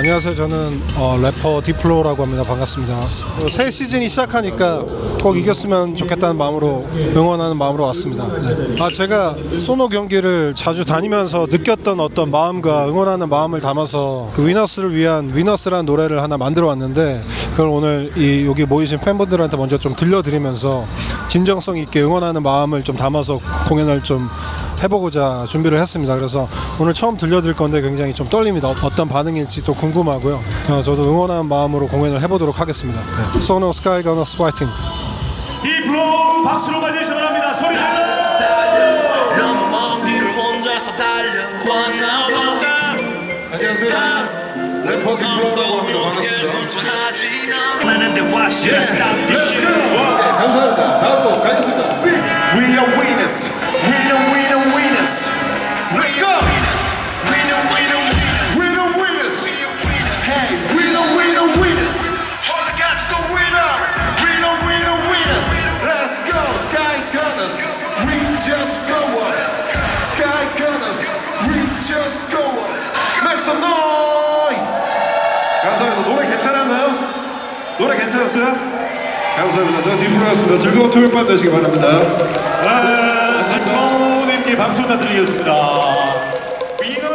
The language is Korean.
안녕하세요. 저는 어, 래퍼 디플로라고 합니다. 반갑습니다. 어, 새 시즌이 시작하니까 꼭 이겼으면 좋겠다는 마음으로 응원하는 마음으로 왔습니다. 네. 아 제가 소노 경기를 자주 다니면서 느꼈던 어떤 마음과 응원하는 마음을 담아서 그 위너스를 위한 위너스라는 노래를 하나 만들어 왔는데 그걸 오늘 이 여기 모이신 팬분들한테 먼저 좀 들려드리면서 진정성 있게 응원하는 마음을 좀 담아서 공연을 좀 해보고자 준비를 했습니다. 그래서 오늘 처음 들려드릴 건데 굉장히 좀 떨립니다. 어- 어떤 반응일지 또 궁금하고요. 어, 저도 응원하는 마음으로 공연을 해보도록 하겠습니다. 네. 소노 스카이 가너스 파이팅! 디플로 박수로 맞이시 바랍니다. 소리 질러. 너무 먼 길을 혼자서 달려왔나 봐 안녕하세요. 래퍼 디플로라고 합니다. 반갑습니다. 나는데 why should I stop this Let's shit go. 감사합니다. 다음 곡 가겠습니다. We are winners. 감사합니다. 노래 괜찮았나요? 노래 괜찮았어요? 감사합니다. 저 디플로였습니다. 즐거운 토요일 밤 되시기 바랍니다. 아, 디플로님께 박수 부탁드리겠습니다.